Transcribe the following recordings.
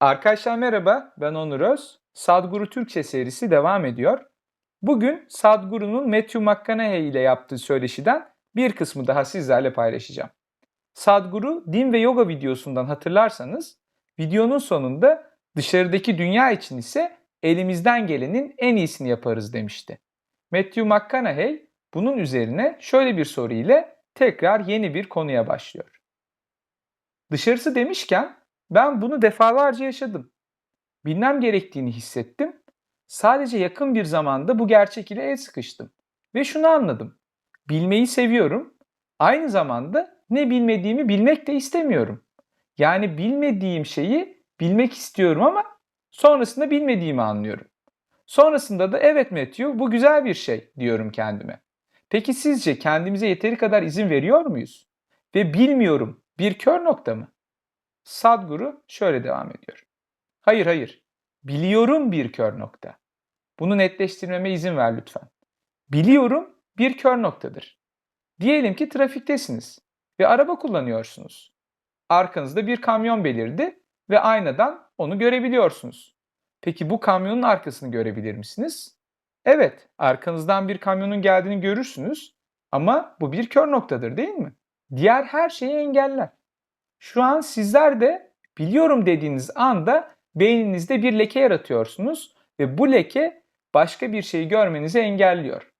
Arkadaşlar merhaba, ben Onur Öz. Sadguru Türkçe serisi devam ediyor. Bugün Sadguru'nun Matthew McConaughey ile yaptığı söyleşiden bir kısmı daha sizlerle paylaşacağım. Sadguru din ve yoga videosundan hatırlarsanız videonun sonunda dışarıdaki dünya için ise elimizden gelenin en iyisini yaparız demişti. Matthew McConaughey bunun üzerine şöyle bir soru ile tekrar yeni bir konuya başlıyor. Dışarısı demişken ben bunu defalarca yaşadım. Bilmem gerektiğini hissettim. Sadece yakın bir zamanda bu gerçek ile el sıkıştım. Ve şunu anladım. Bilmeyi seviyorum. Aynı zamanda ne bilmediğimi bilmek de istemiyorum. Yani bilmediğim şeyi bilmek istiyorum ama sonrasında bilmediğimi anlıyorum. Sonrasında da evet Matthew bu güzel bir şey diyorum kendime. Peki sizce kendimize yeteri kadar izin veriyor muyuz? Ve bilmiyorum bir kör nokta mı? Sadguru şöyle devam ediyor. Hayır hayır. Biliyorum bir kör nokta. Bunu netleştirmeme izin ver lütfen. Biliyorum bir kör noktadır. Diyelim ki trafiktesiniz ve araba kullanıyorsunuz. Arkanızda bir kamyon belirdi ve aynadan onu görebiliyorsunuz. Peki bu kamyonun arkasını görebilir misiniz? Evet, arkanızdan bir kamyonun geldiğini görürsünüz ama bu bir kör noktadır değil mi? Diğer her şeyi engeller. Şu an sizler de biliyorum dediğiniz anda beyninizde bir leke yaratıyorsunuz ve bu leke başka bir şeyi görmenizi engelliyor.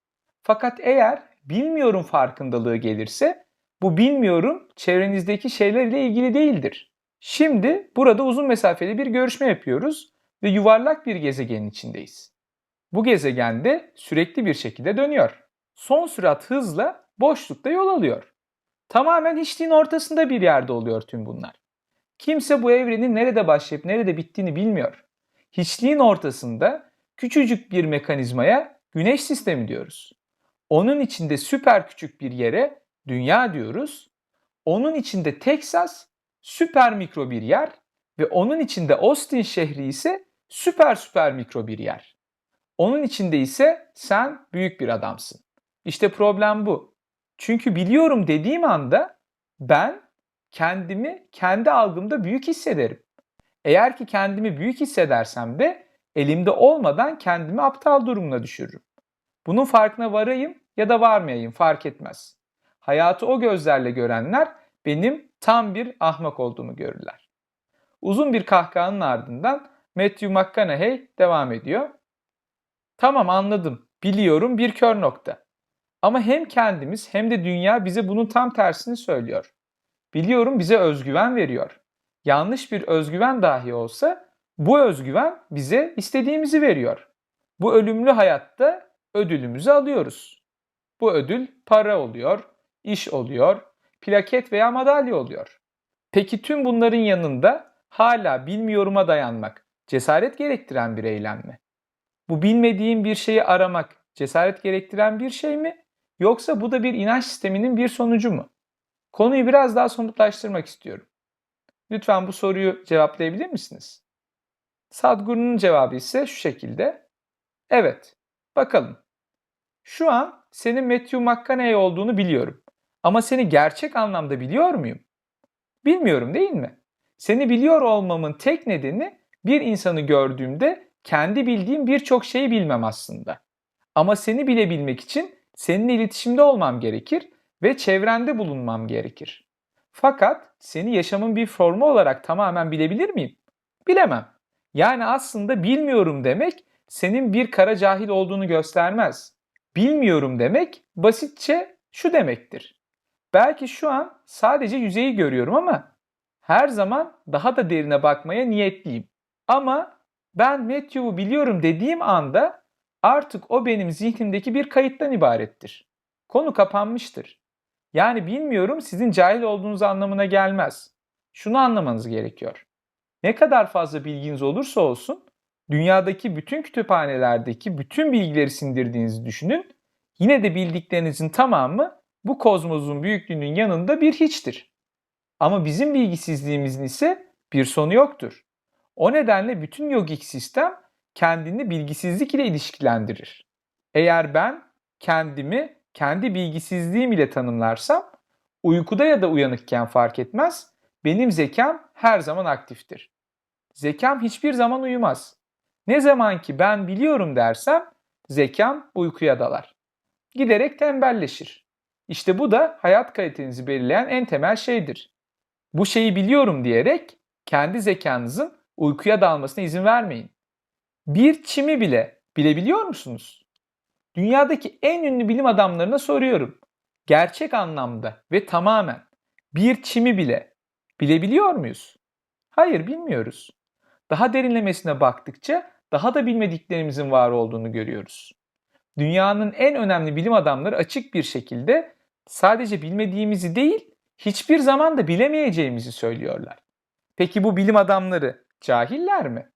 Fakat eğer bilmiyorum farkındalığı gelirse bu bilmiyorum çevrenizdeki şeylerle ilgili değildir. Şimdi burada uzun mesafeli bir görüşme yapıyoruz ve yuvarlak bir gezegenin içindeyiz. Bu gezegende sürekli bir şekilde dönüyor. Son sürat hızla boşlukta yol alıyor. Tamamen hiçliğin ortasında bir yerde oluyor tüm bunlar. Kimse bu evrenin nerede başlayıp nerede bittiğini bilmiyor. Hiçliğin ortasında küçücük bir mekanizmaya güneş sistemi diyoruz. Onun içinde süper küçük bir yere dünya diyoruz. Onun içinde Teksas süper mikro bir yer ve onun içinde Austin şehri ise süper süper mikro bir yer. Onun içinde ise sen büyük bir adamsın. İşte problem bu. Çünkü biliyorum dediğim anda ben kendimi kendi algımda büyük hissederim. Eğer ki kendimi büyük hissedersem de elimde olmadan kendimi aptal durumuna düşürürüm. Bunun farkına varayım ya da varmayayım fark etmez. Hayatı o gözlerle görenler benim tam bir ahmak olduğumu görürler. Uzun bir kahkahanın ardından Matthew McConaughey devam ediyor. Tamam anladım. Biliyorum bir kör nokta. Ama hem kendimiz hem de dünya bize bunun tam tersini söylüyor. Biliyorum bize özgüven veriyor. Yanlış bir özgüven dahi olsa bu özgüven bize istediğimizi veriyor. Bu ölümlü hayatta ödülümüzü alıyoruz. Bu ödül para oluyor, iş oluyor, plaket veya madalya oluyor. Peki tüm bunların yanında hala bilmiyoruma dayanmak cesaret gerektiren bir eylem mi? Bu bilmediğim bir şeyi aramak cesaret gerektiren bir şey mi? Yoksa bu da bir inanç sisteminin bir sonucu mu? Konuyu biraz daha somutlaştırmak istiyorum. Lütfen bu soruyu cevaplayabilir misiniz? Sadhguru'nun cevabı ise şu şekilde. Evet, bakalım. Şu an senin Matthew McConaughey olduğunu biliyorum. Ama seni gerçek anlamda biliyor muyum? Bilmiyorum değil mi? Seni biliyor olmamın tek nedeni bir insanı gördüğümde kendi bildiğim birçok şeyi bilmem aslında. Ama seni bilebilmek için seninle iletişimde olmam gerekir ve çevrende bulunmam gerekir. Fakat seni yaşamın bir formu olarak tamamen bilebilir miyim? Bilemem. Yani aslında bilmiyorum demek senin bir kara cahil olduğunu göstermez. Bilmiyorum demek basitçe şu demektir. Belki şu an sadece yüzeyi görüyorum ama her zaman daha da derine bakmaya niyetliyim. Ama ben Matthew'u biliyorum dediğim anda artık o benim zihnimdeki bir kayıttan ibarettir. Konu kapanmıştır. Yani bilmiyorum sizin cahil olduğunuz anlamına gelmez. Şunu anlamanız gerekiyor. Ne kadar fazla bilginiz olursa olsun dünyadaki bütün kütüphanelerdeki bütün bilgileri sindirdiğinizi düşünün. Yine de bildiklerinizin tamamı bu kozmosun büyüklüğünün yanında bir hiçtir. Ama bizim bilgisizliğimizin ise bir sonu yoktur. O nedenle bütün yogik sistem kendini bilgisizlik ile ilişkilendirir. Eğer ben kendimi kendi bilgisizliğim ile tanımlarsam uykuda ya da uyanıkken fark etmez benim zekam her zaman aktiftir. zekam hiçbir zaman uyumaz. Ne zaman ki ben biliyorum dersem zekam uykuya dalar. Giderek tembelleşir. İşte bu da hayat kalitenizi belirleyen en temel şeydir. Bu şeyi biliyorum diyerek kendi zekanızın uykuya dalmasına izin vermeyin. Bir çimi bile bilebiliyor musunuz? Dünyadaki en ünlü bilim adamlarına soruyorum. Gerçek anlamda ve tamamen bir çimi bile bilebiliyor muyuz? Hayır, bilmiyoruz. Daha derinlemesine baktıkça daha da bilmediklerimizin var olduğunu görüyoruz. Dünyanın en önemli bilim adamları açık bir şekilde sadece bilmediğimizi değil, hiçbir zaman da bilemeyeceğimizi söylüyorlar. Peki bu bilim adamları cahiller mi?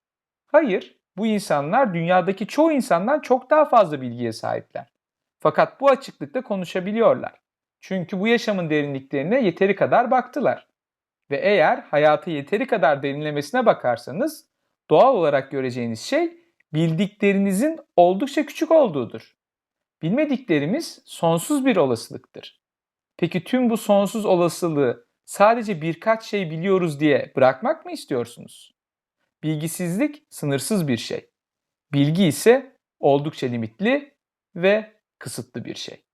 Hayır, bu insanlar dünyadaki çoğu insandan çok daha fazla bilgiye sahipler. Fakat bu açıklıkta konuşabiliyorlar. Çünkü bu yaşamın derinliklerine yeteri kadar baktılar. Ve eğer hayatı yeteri kadar derinlemesine bakarsanız doğal olarak göreceğiniz şey bildiklerinizin oldukça küçük olduğudur. Bilmediklerimiz sonsuz bir olasılıktır. Peki tüm bu sonsuz olasılığı sadece birkaç şey biliyoruz diye bırakmak mı istiyorsunuz? Bilgisizlik sınırsız bir şey. Bilgi ise oldukça limitli ve kısıtlı bir şey.